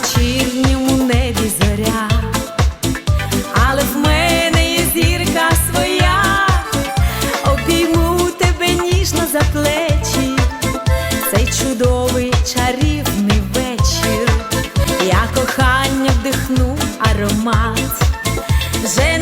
вечірньому небі зоря, але в мене є зірка своя, обійму тебе ніжно за плечі, цей чудовий чарівний вечір, я кохання вдихну аромат, вже